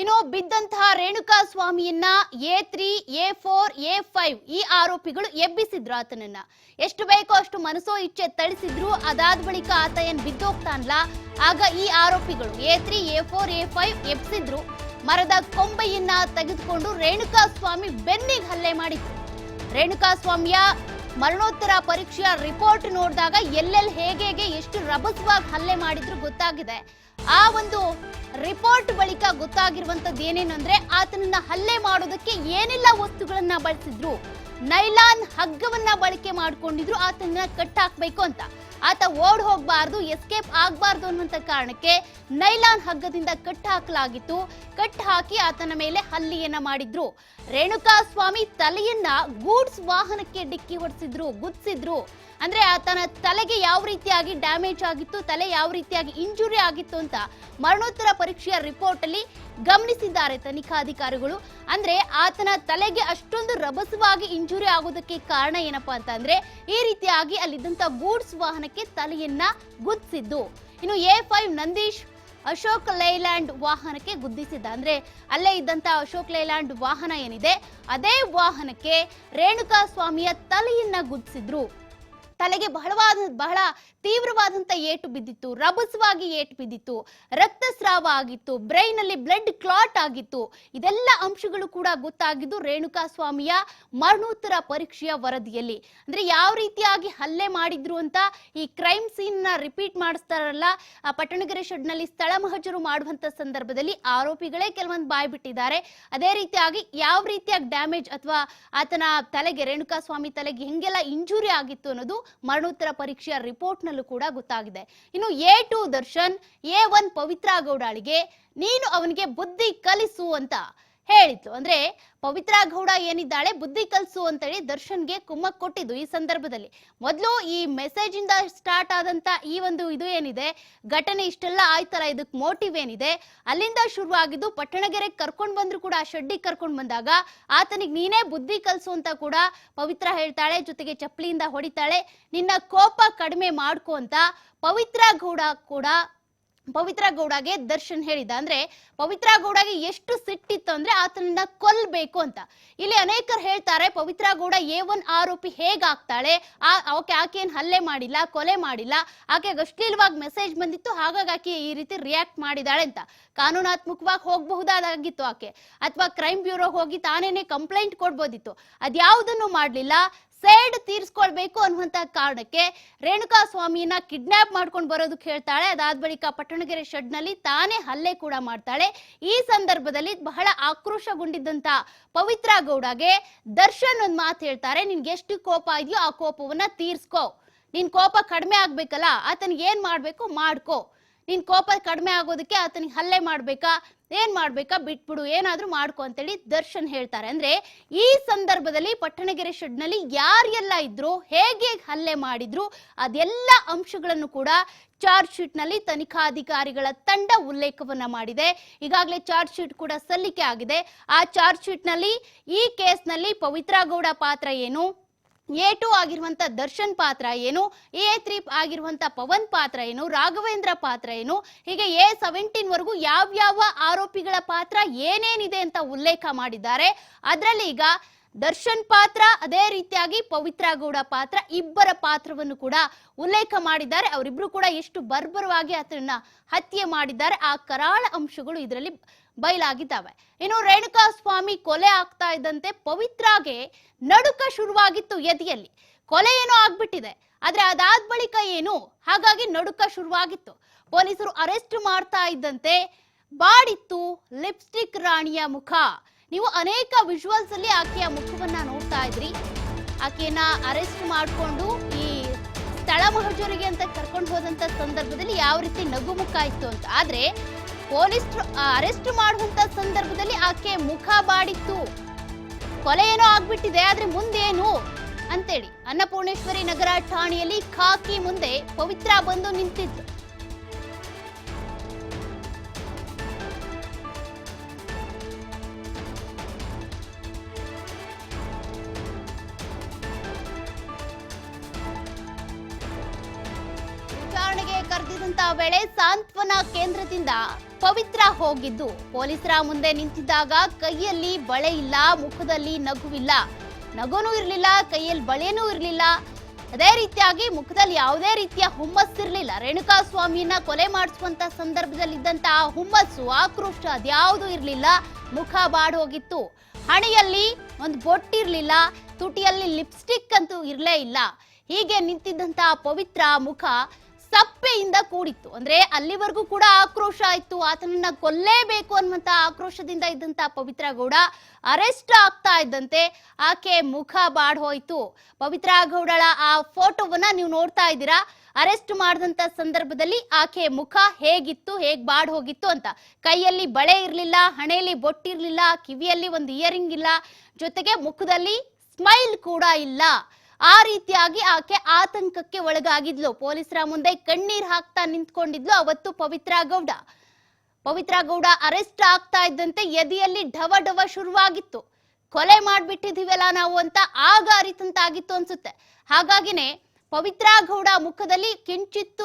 ಇನ್ನು ಬಿದ್ದಂತಹ Renuka ಸ್ವಾಮಿಯನ್ನ A three A four A five ಈ ಆರೋಪಿಗಳು ಎಬ್ಬಿಸಿದ್ರು ಆತನನ್ನ. ಎಷ್ಟು ಬೇಕೋ ಅಷ್ಟು ಮನಸೋ ಇಚ್ಛೆ ತಳಿಸಿದ್ರು ಅದಾದ ಬಳಿಕ ಆತ ಏನ್ ಬಿದ್ದೋಗ್ತಾನಲ್ಲ ಆಗ ಈ ಆರೋಪಿಗಳು A three A four A five ಎಬ್ಬಿಸಿದ್ರು. ಮರದ ಕೊಂಬೆಯನ್ನ ತೆಗೆದುಕೊಂಡು ರೇಣುಕಾ ಸ್ವಾಮಿ ಬೆನ್ನಿಗೆ ಹಲ್ಲೆ ಮಾಡಿದ್ರು. ರೇಣುಕಾ ಸ್ವಾಮಿಯ ಮರಣೋತ್ತರ ಪರೀಕ್ಷೆಯ ರಿಪೋರ್ಟ್ ನೋಡಿದಾಗ ಎಲ್ಲೆಲ್ಲಿ ಹೇಗೆ ಹೇಗೆ ಎಷ್ಟು ರಭಸವಾಗಿ ಹಲ್ಲೆ ಮಾಡಿದ್ರು ಗೊತ್ತಾಗಿದೆ. ಆ ಒಂದು ರಿಪೋರ್ಟ್ ಬಳಿಕ ಗೊತ್ತಾಗಿರುವಂತದ್ದು ಏನೇನು ಅಂದ್ರೆ ಆತನನ್ನ ಹಲ್ಲೆ ಮಾಡೋದಕ್ಕೆ ಏನೆಲ್ಲ ವಸ್ತುಗಳನ್ನ ಬಳಸಿದ್ರು. ನೈಲಾನ್ ಹಗ್ಗವನ್ನ ಬಳಕೆ ಮಾಡ್ಕೊಂಡಿದ್ರು. ಆತನ ಕಟ್ ಹಾಕ್ಬೇಕು ಅಂತ. ಆತ ಓಡ್ ಹೋಗ್ಬಾರ್ದು, ಎಸ್ಕೇಪ್ ಆಗ್ಬಾರ್ದು ಅನ್ನುವಂತ ಕಾರಣಕ್ಕೆ ನೈಲಾನ್ ಹಗ್ಗದಿಂದ ಕಟ್ ಹಾಕಲಾಗಿತ್ತು ಕಟ್ ಹಾಕಿ ಆತನ ಮೇಲೆ ಹಲ್ಲಿಯನ್ನ ಮಾಡಿದ್ರು. ರೇಣುಕಾ ಸ್ವಾಮಿ ತಲೆಯನ್ನ ಗೂಡ್ಸ್ ವಾಹನಕ್ಕೆ ಡಿಕ್ಕಿ ಹೊಡೆಸಿದ್ರು, ಗುದ್ಸಿದ್ರು. ಅಂದ್ರೆ ಆತನ ತಲೆಗೆ ಯಾವ ರೀತಿಯಾಗಿ ಡ್ಯಾಮೇಜ್ ಆಗಿತ್ತು, ತಲೆ ಯಾವ ರೀತಿಯಾಗಿ ಇಂಜುರಿ ಆಗಿತ್ತು ಅಂತ ಮರಣೋತ್ತರ ಪರೀಕ್ಷೆಯ ರಿಪೋರ್ಟ್ ಅಲ್ಲಿ ಗಮನಿಸಿದ್ದಾರೆ ತನಿಖಾಧಿಕಾರಿಗಳು. ಅಂದ್ರೆ ಆತನ ತಲೆಗೆ ಅಷ್ಟೊಂದು ರಭಸವಾಗಿ ಇಂಜುರಿ ಆಗೋದಕ್ಕೆ ಕಾರಣ ಏನಪ್ಪಾ ಅಂತ ಅಂದ್ರೆ ಈ ರೀತಿಯಾಗಿ ಅಲ್ಲಿದ್ದಂತ ಗೂಡ್ಸ್ ವಾಹನಕ್ಕೆ ತಲೆಯನ್ನ ಗುದ್ದಿಸಿದ್ದು. ಇನ್ನು ಎ ಫೈವ್ ನಂದೀಶ್ ಅಶೋಕ್ ಲೈಲ್ಯಾಂಡ್ ವಾಹನಕ್ಕೆ ಗುದ್ದಿಸಿದ್ದ. ಅಂದ್ರೆ ಅಲ್ಲೇ ಇದ್ದಂತ ಅಶೋಕ್ ಲೈಲ್ಯಾಂಡ್ ವಾಹನ ಏನಿದೆ, ಅದೇ ವಾಹನಕ್ಕೆ ರೇಣುಕಾ ಸ್ವಾಮಿಯ ತಲೆಯನ್ನ ಗುದ್ದಿಸಿದ್ರು. ತಲೆಗೆ ಬಹಳವಾದ, ಬಹಳ ತೀವ್ರವಾದಂತ ಏಟು ಬಿದ್ದಿತ್ತು. ರಭಸವಾಗಿ ಏಟು ಬಿದ್ದಿತ್ತು. ರಕ್ತಸ್ರಾವ ಆಗಿತ್ತು. ಬ್ರೈನ್ ಅಲ್ಲಿ ಬ್ಲಡ್ ಕ್ಲಾಟ್ ಆಗಿತ್ತು. ಇದೆಲ್ಲ ಅಂಶಗಳು ಕೂಡ ಗೊತ್ತಾಗಿದ್ದು ರೇಣುಕಾ ಸ್ವಾಮಿಯ ಮರಣೋತ್ತರ ಪರೀಕ್ಷೆಯ ವರದಿಯಲ್ಲಿ. ಅಂದ್ರೆ ಯಾವ ರೀತಿಯಾಗಿ ಹಲ್ಲೆ ಮಾಡಿದ್ರು ಅಂತ ಈ ಕ್ರೈಮ್ ಸೀನ್ನ ರಿಪೀಟ್ ಮಾಡಿಸ್ತಾರಲ್ಲ ಪಟ್ಟಣಗೆರೆ ಶೆಡ್ನಲ್ಲಿ ಸ್ಥಳ ಮಹಜರು ಮಾಡುವಂತ ಸಂದರ್ಭದಲ್ಲಿ ಆರೋಪಿಗಳೇ ಕೆಲವೊಂದು ಬಾಯ್ ಬಿಟ್ಟಿದ್ದಾರೆ. ಅದೇ ರೀತಿಯಾಗಿ ಯಾವ ರೀತಿಯಾಗಿ ಡ್ಯಾಮೇಜ್ ಅಥವಾ ಆತನ ತಲೆಗೆ ರೇಣುಕಾ ಸ್ವಾಮಿ ತಲೆಗೆ ಹೆಂಗೆಲ್ಲ ಇಂಜುರಿ ಆಗಿತ್ತು ಅನ್ನೋದು ಮರಣೋತ್ತರ ಪರೀಕ್ಷೆಯ ರಿಪೋರ್ಟ್ ನಲ್ಲೂ ಕೂಡ ಗೊತ್ತಾಗಿದೆ. ಇನ್ನು A two Darshan, A one Pavithra ಗೌಡಾಳಿಗೆ ನೀನು ಅವನಿಗೆ ಬುದ್ಧಿ ಕಲಿಸು ಅಂತ ಹೇಳಿತ್ತು ಅಂದ್ರೆ ಪವಿತ್ರ ಗೌಡ ಏನಿದ್ದಾಳೆ, ಬುದ್ಧಿ ಕಲಿಸು ಅಂತೇಳಿ ದರ್ಶನ್ಗೆ ಕುಮ್ಮಕ್ ಕೊಟ್ಟಿದ್ದು ಈ ಸಂದರ್ಭದಲ್ಲಿ. ಮೊದಲು ಈ ಮೆಸೇಜ್ ಇಂದ ಸ್ಟಾರ್ಟ್ ಆದಂತ ಈ ಒಂದು ಇದು ಏನಿದೆ, ಘಟನೆ ಇಷ್ಟೆಲ್ಲ ಆಯ್ತಲ್ಲ, ಇದಕ್ಕೆ ಮೋಟಿವ್ ಏನಿದೆ? ಅಲ್ಲಿಂದ ಶುರುವಾಗಿದ್ದು ಪಟ್ಟಣಗೆರೆ ಕರ್ಕೊಂಡ್ ಬಂದ್ರು ಕೂಡ, ಆ ಶೆಡ್ಡಿಗೆ ಕರ್ಕೊಂಡ್ ಬಂದಾಗ ಆತನಿಗೆ ನೀನೇ ಬುದ್ಧಿ ಕಲಿಸು ಅಂತ ಕೂಡ ಪವಿತ್ರ ಹೇಳ್ತಾಳೆ, ಜೊತೆಗೆ ಚಪ್ಪಲಿಯಿಂದ ಹೊಡಿತಾಳೆ. ನಿನ್ನ ಕೋಪ ಕಡಿಮೆ ಮಾಡ್ಕೊ ಅಂತ ಪವಿತ್ರ ಗೌಡ ಕೂಡ ಪವಿತ್ರ ಗೌಡಗೆ ದರ್ಶನ್ ಹೇಳಿದ ಅಂದ್ರೆ, ಪವಿತ್ರ ಗೌಡಗೆ ಎಷ್ಟು ಸಿಟ್ಟಿತ್ತು ಅಂದ್ರೆ ಆತನನ್ನ ಕೊಲ್ಬೇಕು ಅಂತ. ಇಲ್ಲಿ ಅನೇಕರು ಹೇಳ್ತಾರೆ, ಪವಿತ್ರ ಗೌಡ ಎ ಒನ್ ಆರೋಪಿ ಹೇಗಾಗ್ತಾಳೆ? ಆ ಆಕೆ ಆಕೆ ಏನ್ ಹಲ್ಲೆ ಮಾಡಿಲ್ಲ, ಕೊಲೆ ಮಾಡಿಲ್ಲ? ಆಕೆ ಅಶ್ಲೀಲವಾಗಿ ಮೆಸೇಜ್ ಬಂದಿತ್ತು, ಹಾಗಾಗಿ ಆಕೆ ಈ ರೀತಿ ರಿಯಾಕ್ಟ್ ಮಾಡಿದಾಳೆ ಅಂತ. ಕಾನೂನಾತ್ಮಕವಾಗಿ ಹೋಗಬಹುದಾಗಿತ್ತು ಆಕೆ. ಅಥವಾ ಕ್ರೈಮ್ ಬ್ಯೂರೋ ಹೋಗಿ ತಾನೇನೆ ಕಂಪ್ಲೇಂಟ್ ಕೊಡ್ಬೋದಿತ್ತು. ಅದ್ಯಾವುದನ್ನು ಮಾಡ್ಲಿಲ್ಲ? ಸೇಡ್ ತೀರಿಸ್ಕೊಳ್ಬೇಕು ಅನ್ನುವಂತ ಕಾರಣಕ್ಕೆ ರೇಣುಕಾ ಸ್ವಾಮಿಯನ್ನ ಕಿಡ್ನಾಪ್ ಮಾಡ್ಕೊಂಡು ಬರೋದಕ್ಕೆ ಹೇಳ್ತಾಳೆ. ಅದಾದ ಬಳಿಕ ಪಟ್ಟಣಗೆರೆ ಶೆಡ್ನಲ್ಲಿ ತಾನೇ ಹಲ್ಲೆ ಕೂಡ ಮಾಡ್ತಾಳೆ. ಈ ಸಂದರ್ಭದಲ್ಲಿ ಬಹಳ ಆಕ್ರೋಶಗೊಂಡಿದ್ದಂತ ಪವಿತ್ರ ಗೌಡಗೆ ದರ್ಶನ್ ಒಂದ್ ಮಾತು ಹೇಳ್ತಾರೆ. ನಿನ್ಗೆ ಎಷ್ಟು ಕೋಪ ಇದೆಯೋ ಆ ಕೋಪವನ್ನ ತೀರ್ಸ್ಕೋ. ನಿನ್ ಕೋಪ ಕಡಿಮೆ ಆಗ್ಬೇಕಲ್ಲ, ಆತನಿಗೆ ಏನ್ ಮಾಡ್ಬೇಕು ಮಾಡ್ಕೋ. ನಿನ್ ಕೋಪ ಕಡಿಮೆ ಆಗೋದಕ್ಕೆ ಆತನಿಗೆ ಹಲ್ಲೆ ಮಾಡ್ಬೇಕಾ, ಏನ್ ಮಾಡ್ಬೇಕಾ ಬಿಟ್ಬಿಡು, ಏನಾದ್ರೂ ಮಾಡ್ಕೊ ಅಂತೇಳಿ ದರ್ಶನ್ ಹೇಳ್ತಾರೆ. ಅಂದ್ರೆ ಈ ಸಂದರ್ಭದಲ್ಲಿ ಪಟ್ಟಣಗೆರೆ ಶೆಡ್ನಲ್ಲಿ ಯಾರೆಲ್ಲ ಇದ್ರು, ಹೇಗೆ ಹಲ್ಲೆ ಮಾಡಿದ್ರು, ಅದೆಲ್ಲ ಅಂಶಗಳನ್ನು ಕೂಡ ಚಾರ್ಜ್ ಶೀಟ್ನಲ್ಲಿ ತನಿಖಾಧಿಕಾರಿಗಳ ತಂಡ ಉಲ್ಲೇಖವನ್ನ ಮಾಡಿದೆ. ಈಗಾಗಲೇ ಚಾರ್ಜ್ ಶೀಟ್ ಕೂಡ ಸಲ್ಲಿಕೆ ಆಗಿದೆ. ಆ ಚಾರ್ಜ್ ಶೀಟ್ನಲ್ಲಿ ಈ ಕೇಸ್ನಲ್ಲಿ ಪವಿತ್ರ ಗೌಡ ಪಾತ್ರ ಏನು? ಎ ಟು ಆಗಿರುವಂತ ದರ್ಶನ್ ಪಾತ್ರ ಏನು, ಎ ತ್ರೀ ಆಗಿರುವಂತ ಪವನ್ ಪಾತ್ರ ಏನು, ರಾಘವೇಂದ್ರ ಪಾತ್ರ ಏನು, ಹೀಗೆ ಎ ಸೆವೆಂಟೀನ್ ವರೆಗೂ ಯಾವ್ಯಾವ ಆರೋಪಿಗಳ ಪಾತ್ರ ಏನೇನಿದೆ ಅಂತ ಉಲ್ಲೇಖ ಮಾಡಿದ್ದಾರೆ. ಅದರಲ್ಲಿ ಈಗ ದರ್ಶನ್ ಪಾತ್ರ, ಅದೇ ರೀತಿಯಾಗಿ ಪವಿತ್ರ ಗೌಡ ಪಾತ್ರ ಇಬ್ಬರ ಪಾತ್ರವನ್ನು ಕೂಡ ಉಲ್ಲೇಖ ಮಾಡಿದ್ದಾರೆ. ಅವರಿಬ್ರು ಕೂಡ ಎಷ್ಟು ಬರ್ಬರವಾಗಿ ಆತನನ್ನ ಹತ್ಯೆ ಮಾಡಿದ್ದಾರೆ. ಆ ಕರಾಳ ಅಂಶಗಳು ಇದರಲ್ಲಿ ಬಯಲಾಗಿದ್ದಾವೆ. ಇನ್ನು ರೇಣುಕಾ ಸ್ವಾಮಿ ಕೊಲೆ ಆಗ್ತಾ ಇದ್ದಂತೆ ಪವಿತ್ರಾಗೆ ನಡುಕ ಶುರುವಾಗಿತ್ತು ಎದೆಯಲ್ಲಿ ಕೊಲೆ ಏನೋ ಆಗ್ಬಿಟ್ಟಿದೆ, ಆದ್ರೆ ಅದಾದ ಬಳಿಕ ಏನು? ಹಾಗಾಗಿ ನಡುಕ ಶುರುವಾಗಿತ್ತು. ಪೊಲೀಸರು ಅರೆಸ್ಟ್ ಮಾಡ್ತಾ ಇದ್ದಂತೆ ಬಾಡಿತ್ತು ಲಿಪ್ಸ್ಟಿಕ್ ರಾಣಿಯ ಮುಖ. ನೀವು ಅನೇಕ ವಿಜುವಲ್ಸ್ ಅಲ್ಲಿ ಆಕೆಯ ಮುಖವನ್ನ ನೋಡ್ತಾ ಇದ್ರಿ. ಆಕೆಯನ್ನ ಅರೆಸ್ಟ್ ಮಾಡಿಕೊಂಡು ಈ ಸ್ಥಳ ಮಹಜೂರಿಗೆ ಅಂತ ಕರ್ಕೊಂಡು ಹೋದಂತ ಸಂದರ್ಭದಲ್ಲಿ ಯಾವ ರೀತಿ ನಗು ಮುಖ ಇತ್ತು ಅಂತ. ಆದ್ರೆ ಪೊಲೀಸರು ಅರೆಸ್ಟ್ ಮಾಡುವಂತ ಸಂದರ್ಭದಲ್ಲಿ ಆಕೆ ಮುಖ ಬಾಡಿತ್ತು. ಕೊಲೆ ಏನೋ ಆಗ್ಬಿಟ್ಟಿದೆ, ಆದ್ರೆ ಮುಂದೇನು? ಅಂತೇಳಿ. ಅನ್ನಪೂರ್ಣೇಶ್ವರಿ ನಗರ ಠಾಣೆಯಲ್ಲಿ ಖಾಕಿ ಮುಂದೆ ಪವಿತ್ರ ಬಂದು ನಿಂತಿತ್ತು ವಿಚಾರಣೆಗೆ ವೇಳೆ ಸಾಂತ್ವನ ಕೇಂದ್ರದಿಂದ ಪವಿತ್ರ ಹೋಗಿದ್ದು. ಪೊಲೀಸರ ಮುಂದೆ ನಿಂತಿದ್ದಾಗ ಕೈಯಲ್ಲಿ ಬಳೆ ಇಲ್ಲ, ಮುಖದಲ್ಲಿ ನಗುವಿಲ್ಲ. ನಗುನೂ ಇರಲಿಲ್ಲ, ಕೈಯಲ್ಲಿ ಬಳೆನೂ ಇರಲಿಲ್ಲ. ಅದೇ ರೀತಿಯಾಗಿ ಮುಖದಲ್ಲಿ ಯಾವುದೇ ರೀತಿಯ ಹುಮ್ಮಸ್ಸಿರಲಿಲ್ಲ. ರೇಣುಕಾ ಸ್ವಾಮಿಯನ್ನ ಕೊಲೆ ಮಾಡಿಸುವಂತ ಸಂದರ್ಭದಲ್ಲಿ ಇದ್ದಂತ ಆ ಹುಮ್ಮಸ್ಸು, ಆಕ್ರೋಶ ಅದ್ಯಾವುದೂ ಇರಲಿಲ್ಲ. ಮುಖ ಬಾಡ್ ಹೋಗಿತ್ತು. ಹಣೆಯಲ್ಲಿ ಒಂದು ಬೊಟ್ಟಿರಲಿಲ್ಲ. ತುಟಿಯಲ್ಲಿ ಲಿಪ್ಸ್ಟಿಕ್ ಅಂತೂ ಇರಲೇ ಇಲ್ಲ. ಹೀಗೆ ನಿಂತಿದ್ದಂತಹ ಪವಿತ್ರ ಮುಖ ಸಪ್ಪೆಯಿಂದ ಕೂಡಿತ್ತು. ಅಂದ್ರೆ ಅಲ್ಲಿವರೆಗೂ ಕೂಡ ಆಕ್ರೋಶ ಆಯ್ತು. ಆತನನ್ನ ಕೊಲ್ಲೇಬೇಕು ಅನ್ನುವಂತ ಆಕ್ರೋಶದಿಂದ ಇದ್ದಂತ ಪವಿತ್ರ ಗೌಡ ಅರೆಸ್ಟ್ ಆಗ್ತಾ ಇದ್ದಂತೆ ಆಕೆ ಮುಖ ಬಾಡ್ ಹೋಯ್ತು. ಪವಿತ್ರ ಗೌಡಳ ಆ ಫೋಟೋವನ್ನ ನೀವು ನೋಡ್ತಾ ಇದ್ದೀರಾ? ಅರೆಸ್ಟ್ ಮಾಡಿದಂತ ಸಂದರ್ಭದಲ್ಲಿ ಆಕೆ ಮುಖ ಹೇಗಿತ್ತು, ಹೇಗ್ ಬಾಡ್ ಹೋಗಿತ್ತು ಅಂತ. ಕೈಯಲ್ಲಿ ಬಳೆ ಇರ್ಲಿಲ್ಲ, ಹಣೆಯಲ್ಲಿ ಬೊಟ್ಟಿರ್ಲಿಲ್ಲ ಕಿವಿಯಲ್ಲಿ ಒಂದು ಇಯರಿಂಗ್ ಇಲ್ಲ, ಜೊತೆಗೆ ಮುಖದಲ್ಲಿ ಸ್ಮೈಲ್ ಕೂಡ ಇಲ್ಲ. ಆ ರೀತಿಯಾಗಿ ಆಕೆ ಆತಂಕಕ್ಕೆ ಒಳಗಾಗಿದ್ಲು. ಪೊಲೀಸರ ಮುಂದೆ ಕಣ್ಣೀರ್ ಹಾಕ್ತಾ ನಿಂತ್ಕೊಂಡಿದ್ಲು ಅವತ್ತು ಪವಿತ್ರ ಗೌಡ. ಪವಿತ್ರ ಗೌಡ ಅರೆಸ್ಟ್ ಆಗ್ತಾ ಇದ್ದಂತೆ ಎದೆಯಲ್ಲಿ ಢವ ಢವ ಶುರುವಾಗಿತ್ತು. ಕೊಲೆ ಮಾಡ್ಬಿಟ್ಟಿದೀವಲ್ಲ ನಾವು ಅಂತ ಆಗ ಅರಿತಂತಾಗಿತ್ತು ಅನ್ಸುತ್ತೆ. ಹಾಗಾಗಿನೇ ಪವಿತ್ರ ಗೌಡ ಮುಖದಲ್ಲಿ ಕಿಂಚಿತ್ತು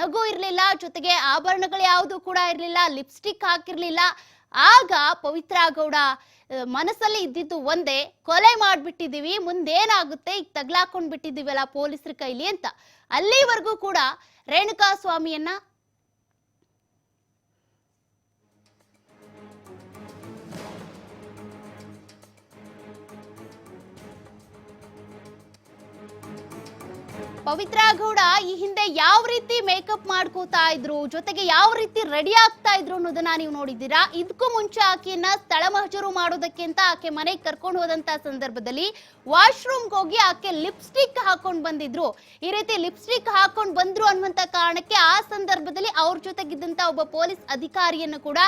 ನಗು ಇರಲಿಲ್ಲ, ಜೊತೆಗೆ ಆಭರಣಗಳು ಯಾವುದು ಕೂಡ ಇರಲಿಲ್ಲ, ಲಿಪ್ಸ್ಟಿಕ್ ಹಾಕಿರ್ಲಿಲ್ಲ ಆಗ ಪವಿತ್ರ ಗೌಡ ಮನಸ್ಸಲ್ಲಿ ಇದ್ದಿದ್ದು ಒಂದೇ, ಕೊಲೆ ಮಾಡ್ಬಿಟ್ಟಿದೀವಿ ಮುಂದೇನಾಗುತ್ತೆ, ಈಗ ತಗ್ಲಾಕೊಂಡ್ ಬಿಟ್ಟಿದೀವಲ್ಲ ಪೊಲೀಸರ ಕೈಲಿ ಅಂತ. ಅಲ್ಲಿವರೆಗೂ ಕೂಡ ರೇಣುಕಾ ಸ್ವಾಮಿಯನ್ನ ಪವಿತ್ರ ಗೌಡ ಈ ಹಿಂದೆ ಯಾವ ರೀತಿ ಮೇಕಪ್ ಮಾಡ್ಕೋತಾ ಇದ್ರು, ಜೊತೆಗೆ ಯಾವ ರೀತಿ ರೆಡಿ ಆಗ್ತಾ ಇದ್ರು ಅನ್ನೋದನ್ನ ನೀವು ನೋಡಿದ್ದೀರಾ? ಇದಕ್ಕೂ ಮುಂಚೆ ಆಕೆಯನ್ನ ಸ್ಥಳ ಮಹಜರು ಮಾಡೋದಕ್ಕೆ ಅಂತ ಆಕೆ ಮನೆಗೆ ಕರ್ಕೊಂಡು ಹೋದಂತ ಸಂದರ್ಭದಲ್ಲಿ ವಾಶ್ರೂಮ್ಗೆ ಹೋಗಿ ಆಕೆ ಲಿಪ್ಸ್ಟಿಕ್ ಹಾಕೊಂಡ್ ಬಂದಿದ್ರು. ಈ ರೀತಿ ಲಿಪ್ಸ್ಟಿಕ್ ಹಾಕೊಂಡ್ ಬಂದ್ರು ಅನ್ನುವಂತ ಕಾರಣಕ್ಕೆ ಆ ಸಂದರ್ಭದಲ್ಲಿ ಅವ್ರ ಜೊತೆಗಿದ್ದಂತ ಒಬ್ಬ ಪೊಲೀಸ್ ಅಧಿಕಾರಿಯನ್ನು ಕೂಡ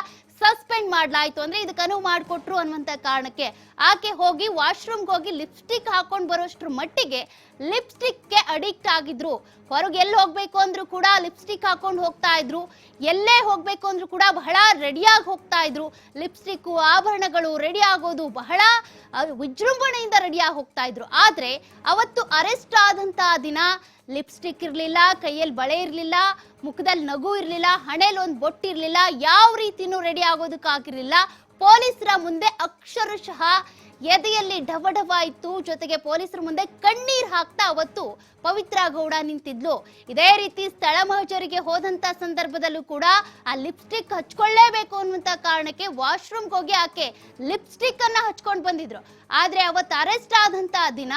ಸಸ್ಪೆಂಡ್ ಮಾಡ್ಲಾಯ್ತು ಅಂದ್ರೆ ಇದಕ್ಕೆ ಅನುವು ಮಾಡಿಕೊಟ್ರು ಅನ್ನುವಂತ ಕಾರಣಕ್ಕೆ ಆಕೆ ಹೋಗಿ ವಾಶ್ರೂಮ್ಗೆ ಹೋಗಿ ಲಿಪ್ಸ್ಟಿಕ್ ಹಾಕೊಂಡು ಬರೋಷ್ಟ್ರ ಮಟ್ಟಿಗೆ ಲಿಪ್ಸ್ಟಿಕ್ಗೆ ಅಡಿಕ್ಟ್ ಆಗಿದ್ರು. ಹೊರಗೆ ಎಲ್ಲಿ ಹೋಗ್ಬೇಕು ಅಂದ್ರೂ ಕೂಡ ಲಿಪ್ಸ್ಟಿಕ್ ಹಾಕೊಂಡು ಹೋಗ್ತಾ ಇದ್ರು. ಎಲ್ಲೇ ಹೋಗ್ಬೇಕು ಅಂದ್ರೂ ಕೂಡ ಬಹಳ ರೆಡಿಯಾಗಿ ಹೋಗ್ತಾ ಇದ್ರು. ಲಿಪ್ಸ್ಟಿಕ್ ಆಭರಣಗಳು ರೆಡಿ ಆಗೋದು ಬಹಳ ವಿಜೃಂಭಣೆಯಿಂದ ರೆಡಿಯಾಗಿ ಹೋಗ್ತಾ ಇದ್ರು. ಆದ್ರೆ ಅವತ್ತು ಅರೆಸ್ಟ್ ಆದಂತಹ ದಿನ ಲಿಪ್ಸ್ಟಿಕ್ ಇರಲಿಲ್ಲ, ಕೈಯಲ್ಲಿ ಬಳೆ ಇರಲಿಲ್ಲ, ಮುಖದಲ್ಲಿ ನಗು ಇರಲಿಲ್ಲ, ಹಣೆಯಲ್ಲಿ ಒಂದು ಬೊಟ್ಟಿರ್ಲಿಲ್ಲ ಯಾವ ರೀತಿನೂ ರೆಡಿ ಆಗೋದಕ್ಕಾಗಿರ್ಲಿಲ್ಲ ಪೊಲೀಸರ ಮುಂದೆ ಅಕ್ಷರಶಃ ಎದೆಯಲ್ಲಿ ಢವ ಢವ ಇತ್ತು. ಜೊತೆಗೆ ಪೊಲೀಸರ ಮುಂದೆ ಕಣ್ಣೀರ್ ಹಾಕ್ತಾ ಅವತ್ತು ಪವಿತ್ರ ಗೌಡ ನಿಂತಿದ್ಲು. ಇದೇ ರೀತಿ ಸ್ಥಳ ಮಹಜರಿಗೆ ಹೋದಂತ ಸಂದರ್ಭದಲ್ಲೂ ಕೂಡ ಆ ಲಿಪ್ಸ್ಟಿಕ್ ಹಚ್ಕೊಳ್ಳೇಬೇಕು ಅನ್ನುವಂತ ಕಾರಣಕ್ಕೆ ವಾಶ್ರೂಮ್ಗೆ ಹೋಗಿ ಆಕೆ ಲಿಪ್ಸ್ಟಿಕ್ ಅನ್ನ ಹಚ್ಕೊಂಡು ಬಂದಿದ್ರು. ಆದ್ರೆ ಅವತ್ತು ಅರೆಸ್ಟ್ ಆದಂತ ದಿನ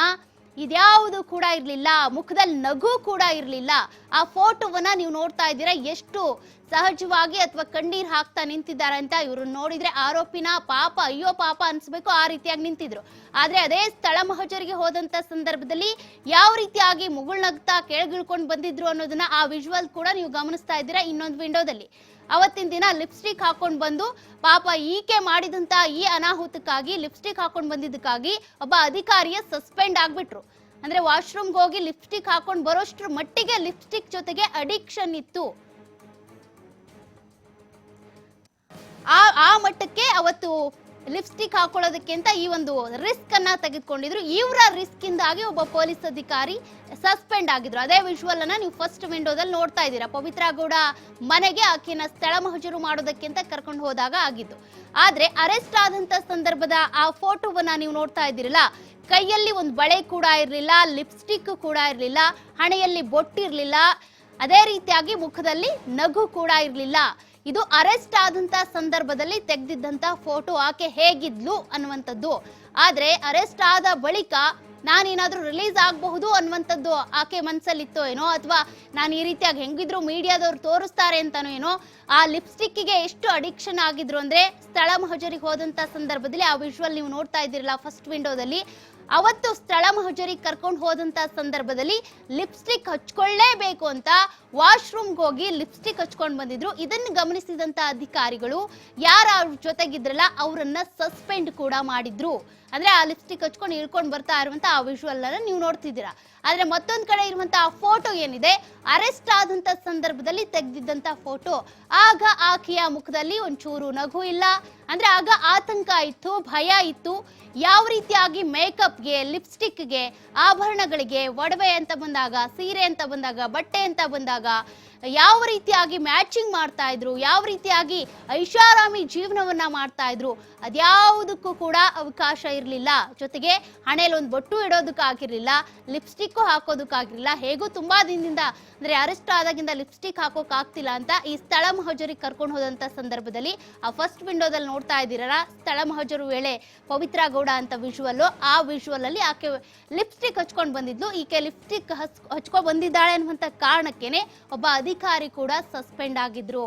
ಇದ್ಯಾವುದು ಕೂಡ ಇರಲಿಲ್ಲ, ಮುಖದಲ್ಲಿ ನಗು ಕೂಡ ಇರಲಿಲ್ಲ. ಆ ಫೋಟೋವನ್ನ ನೀವು ನೋಡ್ತಾ ಇದ್ದೀರಾ? ಎಷ್ಟು ಸಹಜವಾಗಿ ಅಥವಾ ಕಣ್ಣೀರ್ ಹಾಕ್ತಾ ನಿಂತಿದ್ದಾರೆ ಅಂತ ಇವ್ರು ನೋಡಿದ್ರೆ ಆರೋಪಿನ ಪಾಪ, ಅಯ್ಯೋ ಪಾಪ ಅನ್ಸ್ಬೇಕು, ಆ ರೀತಿಯಾಗಿ ನಿಂತಿದ್ರು. ಆದ್ರೆ ಅದೇ ಸ್ಥಳ ಮಹಜರಿಗೆ ಹೋದಂತ ಸಂದರ್ಭದಲ್ಲಿ ಯಾವ ರೀತಿಯಾಗಿ ಮುಗುಳ್ನಗ್ತಾ ಕೆಳಗಿಳ್ಕೊಂಡು ಬಂದಿದ್ರು ಅನ್ನೋದನ್ನ ಆ ವಿಜುವಲ್ ಕೂಡ ನೀವು ಗಮನಿಸ್ತಾ ಇದ್ದೀರಾ ಇನ್ನೊಂದು ವಿಂಡೋದಲ್ಲಿ ಅವತ್ತಿನ ದಿನ ಲಿಪ್ಸ್ಟಿಕ್ ಹಾಕೊಂಡು ಬಂದು ಪಾಪ ಈಕೆ ಮಾಡಿದಂತ ಈ ಅನಾಹುತಕ್ಕಾಗಿ ಲಿಪ್ಸ್ಟಿಕ್ ಹಾಕೊಂಡು ಬಂದಿದ್ದಕ್ಕಾಗಿ ಒಬ್ಬ ಅಧಿಕಾರಿಯ ಸಸ್ಪೆಂಡ್ ಆಗ್ಬಿಟ್ರು. ಅಂದ್ರೆ ವಾಶ್ರೂಮ್ಗೆ ಹೋಗಿ ಲಿಪ್ಸ್ಟಿಕ್ ಹಾಕೊಂಡು ಬರೋಷ್ಟ್ರ ಮಟ್ಟಿಗೆ ಲಿಪ್ಸ್ಟಿಕ್ ಜೊತೆಗೆ ಅಡಿಕ್ಷನ್ ಇತ್ತು. ಆ ಆ ಮಟ್ಟಕ್ಕೆ ಅವತ್ತು ಲಿಪ್ಸ್ಟಿಕ್ ಹಾಕೊಳ್ಳೋದಕ್ಕಿಂತ ಈ ಒಂದು ರಿಸ್ಕ್ ಅನ್ನ ತೆಗೆದುಕೊಂಡಿದ್ರು. ಇವರ ರಿಸ್ಕ್ ಇಂದಾಗಿ ಒಬ್ಬ ಪೊಲೀಸ್ ಅಧಿಕಾರಿ ಸಸ್ಪೆಂಡ್ ಆಗಿದ್ರು. ಅದೇ ವಿಜುವಲ್ ಅನ್ನ ನೀವು ಫಸ್ಟ್ ವಿಂಡೋದಲ್ಲಿ ನೋಡ್ತಾ ಇದ್ದೀರಾ. ಪವಿತ್ರ ಗೌಡ ಮನೆಗೆ ಆಕೆನ ಸ್ಥಳ ಮಹಜರು ಮಾಡೋದಕ್ಕಿಂತ ಕರ್ಕೊಂಡು ಹೋದಾಗ ಆಗಿದ್ದು. ಆದ್ರೆ ಅರೆಸ್ಟ್ ಆದಂತ ಸಂದರ್ಭದ ಆ ಫೋಟೋವನ್ನ ನೀವು ನೋಡ್ತಾ ಇದ್ದೀರಲ್ಲ, ಕೈಯಲ್ಲಿ ಒಂದು ಬಳೆ ಕೂಡ ಇರಲಿಲ್ಲ, ಲಿಪ್ಸ್ಟಿಕ್ ಕೂಡ ಇರಲಿಲ್ಲ, ಹಣೆಯಲ್ಲಿ ಬೊಟ್ಟಿರಲಿಲ್ಲ, ಅದೇ ರೀತಿಯಾಗಿ ಮುಖದಲ್ಲಿ ನಗು ಕೂಡ ಇರಲಿಲ್ಲ. ಇದು ಅರೆಸ್ಟ್ ಆದಂತ ಸಂದರ್ಭದಲ್ಲಿ ತೆಗೆದಿದ್ದಂತ ಫೋಟೋ ಆಕೆ ಹೇಗಿದ್ಲು ಅನ್ನುವಂಥದ್ದು. ಆದ್ರೆ ಅರೆಸ್ಟ್ ಆದ ಬಳಿಕ ನಾನೇನಾದ್ರೂ ರಿಲೀಸ್ ಆಗಬಹುದು ಅನ್ನುವಂಥದ್ದು ಆಕೆ ಮನ್ಸಲ್ಲಿತ್ತೋ ಏನೋ, ಅಥವಾ ನಾನು ಈ ರೀತಿಯಾಗಿ ಹೆಂಗಿದ್ರು ಮೀಡಿಯಾದವ್ರು ತೋರಿಸ್ತಾರೆ ಅಂತಾನೋ ಏನೋ, ಆ ಲಿಪ್ಸ್ಟಿಕ್ಕಿಗೆ ಎಷ್ಟು ಅಡಿಕ್ಷನ್ ಆಗಿದ್ರು ಅಂದ್ರೆ ಸ್ಥಳ ಮಹಜರಿಗೆ ಹೋದಂಥ ಸಂದರ್ಭದಲ್ಲಿ ಆ ವಿಜುವಲ್ ನೀವು ನೋಡ್ತಾ ಇದ್ದೀರಲ್ಲ ಫಸ್ಟ್ ವಿಂಡೋದಲ್ಲಿ ಅವತ್ತು ಸ್ಥಳ ಮಹಜರಿಗೆ ಕರ್ಕೊಂಡು ಹೋದಂತ ಸಂದರ್ಭದಲ್ಲಿ ಲಿಪ್ಸ್ಟಿಕ್ ಹಚ್ಕೊಳ್ಳೇಬೇಕು ಅಂತ ವಾಶ್ರೂಮ್ಗೆ ಹೋಗಿ ಲಿಪ್ಸ್ಟಿಕ್ ಹಚ್ಕೊಂಡು ಬಂದಿದ್ರು. ಇದನ್ನು ಗಮನಿಸಿದಂತ ಅಧಿಕಾರಿಗಳು ಯಾರ ಜೊತೆಗಿದ್ರಲ್ಲ ಅವರನ್ನ ಸಸ್ಪೆಂಡ್ ಕೂಡ ಮಾಡಿದ್ರು. ಅಂದ್ರೆ ಆ ಲಿಪ್ಸ್ಟಿಕ್ ಹಚ್ಕೊಂಡು ಇಳ್ಕೊಂಡು ಬರ್ತಾ ಇರುವಂತ ಆ ಅನ್ನ ನೀವು ನೋಡ್ತಿದ್ದೀರಾ. ಆದ್ರೆ ಮತ್ತೊಂದು ಕಡೆ ಇರುವಂತಹ ಫೋಟೋ ಏನಿದೆ? ಅರೆಸ್ಟ್ ಆದಂತ ಸಂದರ್ಭದಲ್ಲಿ ತೆಗೆದಿದ್ದಂತ ಫೋಟೋ ಆಗ ಆಕೆಯ ಮುಖದಲ್ಲಿ ಒಂಚೂರು ನಗು ಇಲ್ಲ. ಅಂದ್ರೆ ಆಗ ಆತಂಕ ಇತ್ತು, ಭಯ ಇತ್ತು. ಯಾವ ರೀತಿಯಾಗಿ ಮೇಕಪ್ಗೆ ಲಿಪ್ಸ್ಟಿಕ್ಗೆ ಆಭರಣಗಳಿಗೆ, ಒಡವೆ ಅಂತ ಬಂದಾಗ, ಸೀರೆ ಅಂತ ಬಂದಾಗ, ಬಟ್ಟೆ ಅಂತ ಬಂದಾಗ ಯಾವ ರೀತಿಯಾಗಿ ಮ್ಯಾಚಿಂಗ್ ಮಾಡ್ತಾ ಇದ್ರು, ಯಾವ ರೀತಿಯಾಗಿ ಐಷಾರಾಮಿ ಜೀವನವನ್ನ ಮಾಡ್ತಾ ಇದ್ರು, ಅದ್ಯಾವುದಕ್ಕೂ ಕೂಡ ಅವಕಾಶ ಇರಲಿಲ್ಲ. ಜೊತೆಗೆ ಹಣೆಯಲ್ಲಿ ಒಂದು ಬೊಟ್ಟು ಇಡೋದಕ್ಕಾಗಿರ್ಲಿಲ್ಲ ಲಿಪ್ಸ್ಟಿಕ್ ಹಾಕೋದಕ್ಕಾಗಿರ್ಲಿಲ್ಲ, ಹೇಗೂ ತುಂಬಾ ದಿನದಿಂದ, ಅಂದ್ರೆ ಅರೆಸ್ಟ್ ಆದಾಗಿಂದ ಲಿಪ್ಸ್ಟಿಕ್ ಹಾಕೋಕ್ ಆಗ್ತಿಲ್ಲ ಅಂತ ಈ ಸ್ಥಳ ಮಹಜರಿಗೆ ಕರ್ಕೊಂಡು ಹೋದಂತ ಸಂದರ್ಭದಲ್ಲಿ ಆ ಫಸ್ಟ್ ವಿಂಡೋದಲ್ಲಿ ನೋಡ್ತಾ ಇದ್ದೀರಲ್ಲ, ಸ್ಥಳ ಮಹಜರು ವೇಳೆ ಪವಿತ್ರ ಗೌಡ ಅಂತ ವಿಜುವಲ್ ಆ ವಿಜುವಲ್ ಅಲ್ಲಿ ಆಕೆ ಲಿಪ್ಸ್ಟಿಕ್ ಹಚ್ಕೊಂಡು ಬಂದಿದ್ಲು. ಈಕೆ ಲಿಪ್ಸ್ಟಿಕ್ ಹಚ್ಕೊ ಬಂದಿದ್ದಾಳೆ ಅನ್ನುವಂತ ಕಾರಣಕ್ಕೇನೆ ಒಬ್ಬ ಅಧಿಕಾರಿ ಕೂಡ ಸಸ್ಪೆಂಡ್ ಆಗಿದ್ರು.